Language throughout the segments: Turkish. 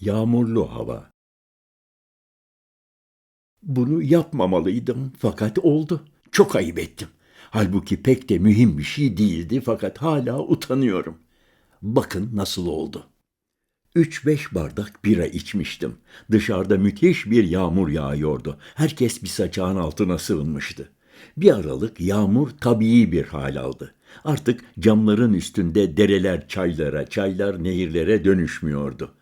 Yağmurlu hava. Bunu yapmamalıydım fakat oldu. Çok ayıp ettim. Halbuki pek de mühim bir şey değildi fakat hala utanıyorum. Bakın nasıl oldu. Üç beş bardak bira içmiştim. Dışarıda müthiş bir yağmur yağıyordu. Herkes bir saçağın altına sığınmıştı. Bir aralık yağmur tabii bir hal aldı. Artık camların üstünde dereler çaylara, çaylar nehirlere dönüşmüyordu.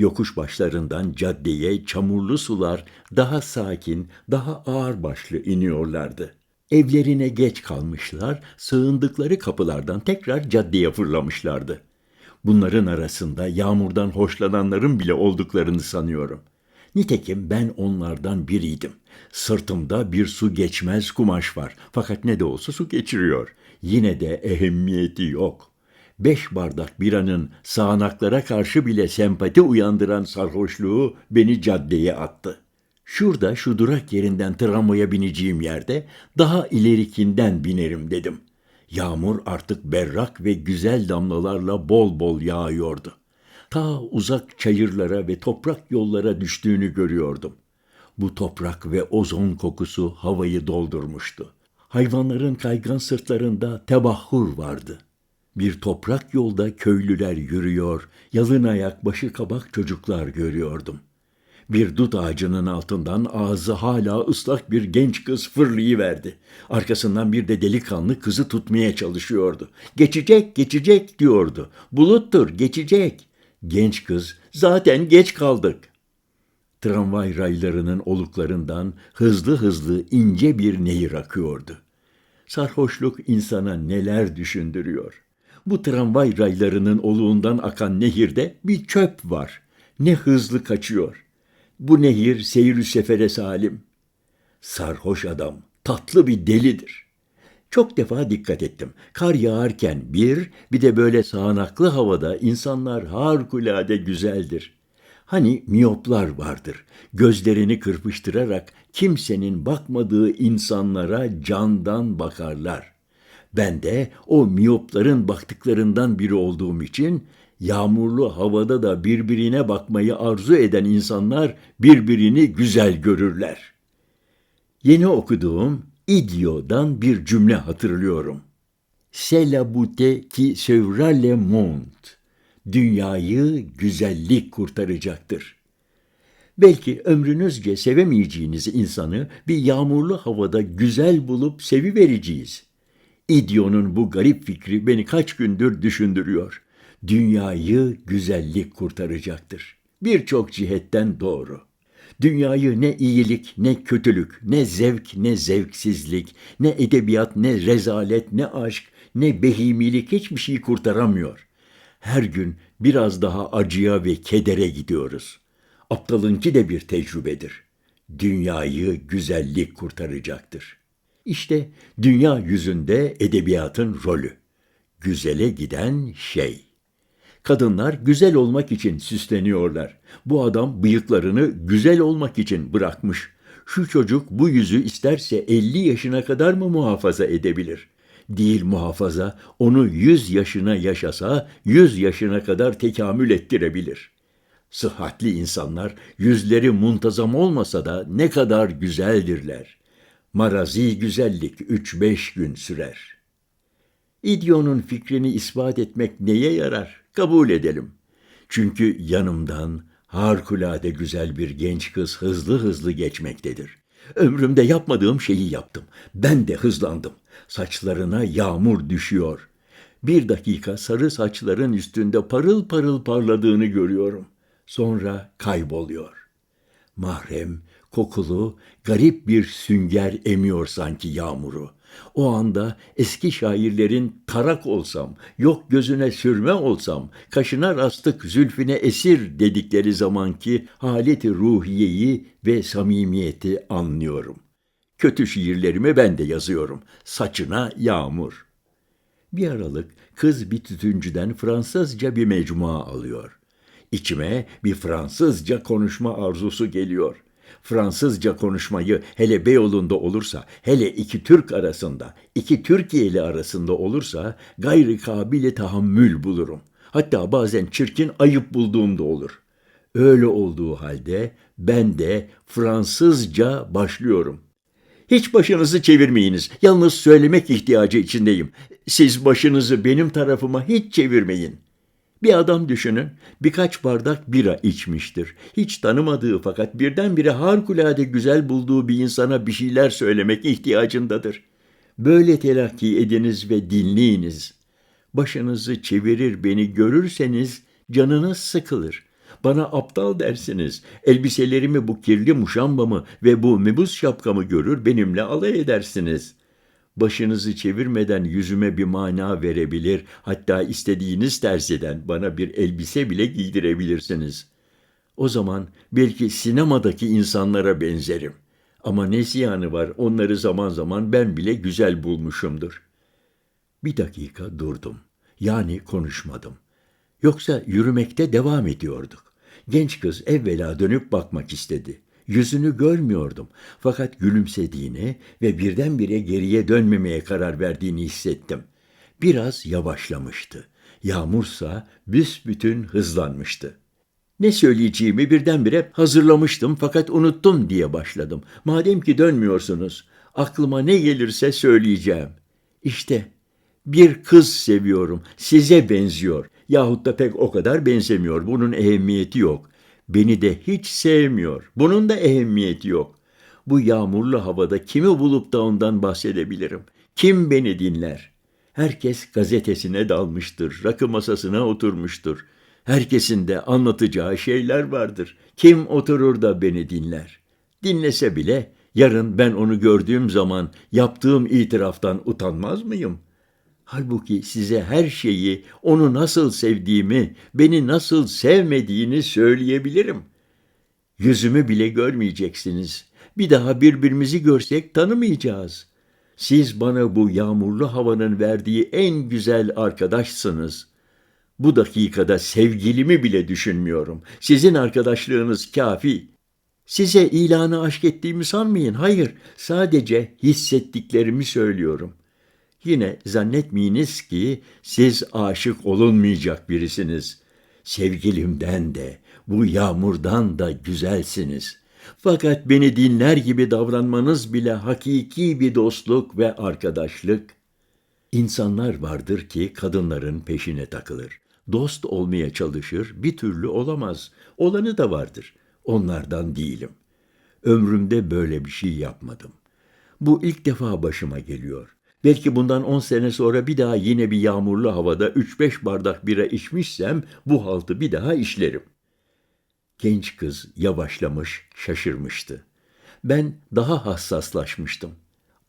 Yokuş başlarından caddeye çamurlu sular daha sakin, daha ağır başlı iniyorlardı. Evlerine geç kalmışlar, sığındıkları kapılardan tekrar caddeye fırlamışlardı. Bunların arasında yağmurdan hoşlananların bile olduklarını sanıyorum. Nitekim ben onlardan biriydim. Sırtımda bir su geçmez kumaş var. Fakat ne de olsa su geçiriyor. Yine de ehemmiyeti yok. Beş bardak biranın sağanaklara karşı bile sempati uyandıran sarhoşluğu beni caddeye attı. Şurada şu durak yerinden tramvaya bineceğim yerde daha ilerikinden binerim dedim. Yağmur artık berrak ve güzel damlalarla bol bol yağıyordu. Ta uzak çayırlara ve toprak yollara düştüğünü görüyordum. Bu toprak ve ozon kokusu havayı doldurmuştu. Hayvanların kaygan sırtlarında tebahhur vardı. Bir toprak yolda köylüler yürüyor, yalın ayak başı kabak çocuklar görüyordum. Bir dut ağacının altından ağzı hala ıslak bir genç kız fırlayıverdi. Arkasından bir de delikanlı kızı tutmaya çalışıyordu. Geçecek, geçecek diyordu. Buluttur, geçecek. Genç kız, zaten geç kaldık. Tramvay raylarının oluklarından hızlı hızlı ince bir nehir akıyordu. Sarhoşluk insana neler düşündürüyor. Bu tramvay raylarının oluğundan akan nehirde bir çöp var. Ne hızlı kaçıyor. Bu nehir seyir sefere salim. Sarhoş adam, tatlı bir delidir. Çok defa dikkat ettim. Kar yağarken bir, bir de böyle sağanaklı havada insanlar harikulade güzeldir. Hani miyoplar vardır. Gözlerini kırpıştırarak kimsenin bakmadığı insanlara candan bakarlar. Ben de o miyopların baktıklarından biri olduğum için yağmurlu havada da birbirine bakmayı arzu eden insanlar birbirini güzel görürler. Yeni okuduğum İdio'dan bir cümle hatırlıyorum. C'est la beauté qui sauvera le monde. Dünyayı güzellik kurtaracaktır. Belki ömrünüzce sevemeyeceğiniz insanı bir yağmurlu havada güzel bulup sevivereceğiz. İdio'nun bu garip fikri beni kaç gündür düşündürüyor. Dünyayı güzellik kurtaracaktır. Birçok cihetten doğru. Dünyayı ne iyilik, ne kötülük, ne zevk, ne zevksizlik, ne edebiyat, ne rezalet, ne aşk, ne behimilik hiçbir şey kurtaramıyor. Her gün biraz daha acıya ve kedere gidiyoruz. Aptalınki de bir tecrübedir. Dünyayı güzellik kurtaracaktır. İşte dünya yüzünde edebiyatın rolü. Güzele giden şey.'' Kadınlar güzel olmak için süsleniyorlar. Bu adam bıyıklarını güzel olmak için bırakmış. Şu çocuk bu yüzü isterse 50 yaşına kadar mı muhafaza edebilir? Değil muhafaza, onu 100 yaşına yaşasa 100 yaşına kadar tekamül ettirebilir. Sıhhatli insanlar yüzleri muntazam olmasa da ne kadar güzeldirler. Marazi güzellik 3-5 gün sürer. İdio'nun fikrini ispat etmek neye yarar? Kabul edelim. Çünkü yanımdan harikulade güzel bir genç kız hızlı hızlı geçmektedir. Ömrümde yapmadığım şeyi yaptım. Ben de hızlandım. Saçlarına yağmur düşüyor. Bir dakika sarı saçların üstünde parıl parıl parladığını görüyorum. Sonra kayboluyor. Mahrem, kokulu, garip bir sünger emiyor sanki yağmuru. O anda eski şairlerin tarak olsam, yok gözüne sürme olsam, kaşına rastık zülfüne esir dedikleri zamanki haleti ruhiyeyi ve samimiyeti anlıyorum. Kötü şiirlerimi ben de yazıyorum. Saçına yağmur. Bir aralık kız bir tütüncüden Fransızca bir mecmua alıyor. İçime bir Fransızca konuşma arzusu geliyor.'' Fransızca konuşmayı hele Beyoğlu'nda olursa, hele iki Türk arasında, iki Türkiye'li arasında olursa gayri kabili tahammül bulurum. Hatta bazen çirkin ayıp bulduğum da olur. Öyle olduğu halde ben de Fransızca başlıyorum. Hiç başınızı çevirmeyiniz. Yalnız söylemek ihtiyacı içindeyim. Siz başınızı benim tarafıma hiç çevirmeyin. Bir adam düşünün, birkaç bardak bira içmiştir. Hiç tanımadığı fakat birdenbire harikulade güzel bulduğu bir insana bir şeyler söylemek ihtiyacındadır. Böyle telakki ediniz ve dinleyiniz. Başınızı çevirir beni görürseniz canınız sıkılır. Bana aptal dersiniz. Elbiselerimi bu kirli muşambamı ve bu mebus şapkamı görür benimle alay edersiniz. Başınızı çevirmeden yüzüme bir mana verebilir, hatta istediğiniz terziden bana bir elbise bile giydirebilirsiniz. O zaman belki sinemadaki insanlara benzerim. Ama ne ziyanı var onları zaman zaman ben bile güzel bulmuşumdur. Bir dakika durdum. Yani konuşmadım. Yoksa yürümekte devam ediyorduk. Genç kız evvela dönüp bakmak istedi. Yüzünü görmüyordum. Fakat gülümsediğini ve birdenbire geriye dönmemeye karar verdiğini hissettim. Biraz yavaşlamıştı. Yağmursa büsbütün hızlanmıştı. Ne söyleyeceğimi birdenbire hazırlamıştım fakat unuttum diye başladım. Madem ki dönmüyorsunuz, aklıma ne gelirse söyleyeceğim. İşte bir kız seviyorum, size benziyor. Yahut da pek o kadar benzemiyor, bunun ehemmiyeti yok. Beni de hiç sevmiyor, bunun da ehemmiyeti yok. Bu yağmurlu havada kimi bulup da ondan bahsedebilirim? Kim beni dinler? Herkes gazetesine dalmıştır, rakı masasına oturmuştur. Herkesin de anlatacağı şeyler vardır. Kim oturur da beni dinler? Dinlese bile yarın ben onu gördüğüm zaman yaptığım itiraftan utanmaz mıyım? Halbuki size her şeyi, onu nasıl sevdiğimi, beni nasıl sevmediğini söyleyebilirim. Yüzümü bile görmeyeceksiniz. Bir daha birbirimizi görsek tanımayacağız. Siz bana bu yağmurlu havanın verdiği en güzel arkadaşsınız. Bu dakikada sevgilimi bile düşünmüyorum. Sizin arkadaşlığınız kafi. Size ilanı aşk ettiğimi sanmayın. Hayır, sadece hissettiklerimi söylüyorum. Yine zannetmeyiniz ki siz aşık olunmayacak birisiniz. Sevgilimden de, bu yağmurdan da güzelsiniz. Fakat beni dinler gibi davranmanız bile hakiki bir dostluk ve arkadaşlık. İnsanlar vardır ki kadınların peşine takılır. Dost olmaya çalışır, bir türlü olamaz. Olanı da vardır. Onlardan değilim. Ömrümde böyle bir şey yapmadım. Bu ilk defa başıma geliyor. Belki bundan on sene sonra bir daha yine bir yağmurlu havada üç beş bardak bira içmişsem bu haltı bir daha işlerim. Genç kız yavaşlamış, şaşırmıştı. Ben daha hassaslaşmıştım.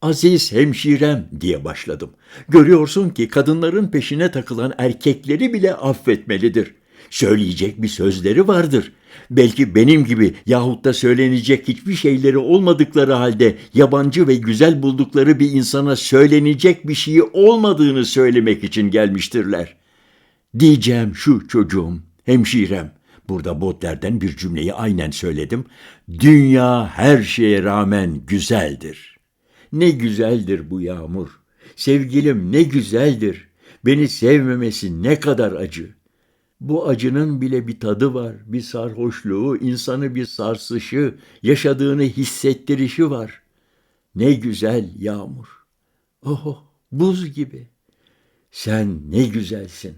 Aziz hemşirem diye başladım. Görüyorsun ki kadınların peşine takılan erkekleri bile affetmelidir. Söyleyecek bir sözleri vardır. Belki benim gibi yahut da söylenecek hiçbir şeyleri olmadıkları halde yabancı ve güzel buldukları bir insana söylenecek bir şeyi olmadığını söylemek için gelmiştirler. Diyeceğim şu çocuğum, hemşirem. Burada Botler'den bir cümleyi aynen söyledim. Dünya her şeye rağmen güzeldir. Ne güzeldir bu yağmur. Sevgilim ne güzeldir. Beni sevmemesi ne kadar acı. Bu acının bile bir tadı var, bir sarhoşluğu, insanı bir sarsışı, yaşadığını hissettirişi var. Ne güzel yağmur. Oh, buz gibi. Sen ne güzelsin.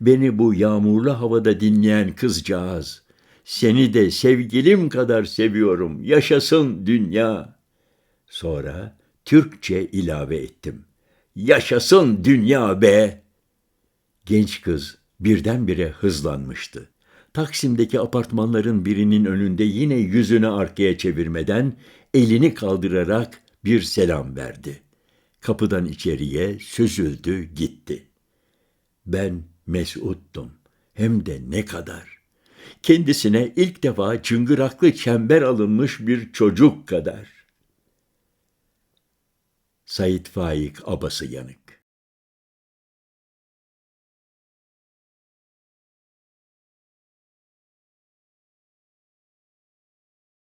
Beni bu yağmurlu havada dinleyen kızcağız. Seni de sevgilim kadar seviyorum. Yaşasın dünya. Sonra Türkçe ilave ettim. Yaşasın dünya be. Genç kız birdenbire hızlanmıştı. Taksim'deki apartmanların birinin önünde yine yüzünü arkaya çevirmeden elini kaldırarak bir selam verdi. Kapıdan içeriye süzüldü gitti. Ben mesuttum. Hem de ne kadar. Kendisine ilk defa çıngıraklı çember alınmış bir çocuk kadar. Sait Faik Abası Yanık